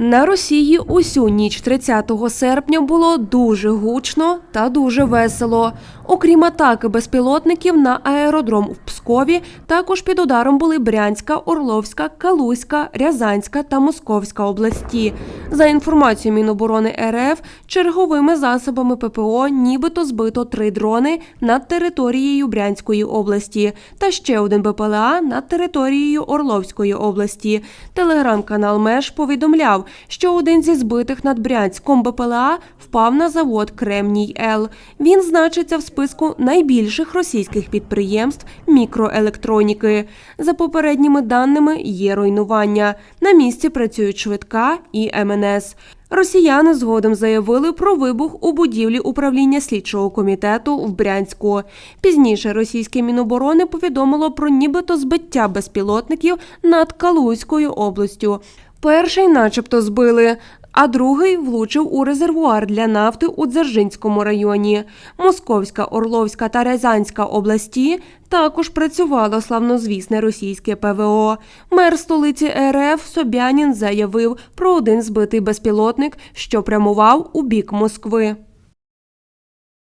На Росії усю ніч 30 серпня було дуже гучно та дуже весело. Окрім атаки безпілотників на аеродром в Пскові, також під ударом були Брянська, Орловська, Калузька, Рязанська та Московська області. За інформацією Міноборони РФ, черговими засобами ППО нібито збито три дрони над територією Брянської області та ще один БПЛА над територією Орловської області. Телеграм-канал Меж повідомляв, що один зі збитих над Брянськом БПЛА впав на завод Кремній Л. Він значиться в списку найбільших російських підприємств мікроелектроніки. За попередніми даними є руйнування. На місці працюють швидка і МНС. Росіяни згодом заявили про вибух у будівлі управління слідчого комітету в Брянську. Пізніше російське міноборони повідомило про нібито збиття безпілотників над Калузькою областю. Перший, начебто, збили. А другий влучив у резервуар для нафти у Дзержинському районі. Московська, Орловська та Рязанська області також працювало славнозвісне російське ПВО. Мер столиці РФ Собянін заявив про один збитий безпілотник, що прямував у бік Москви.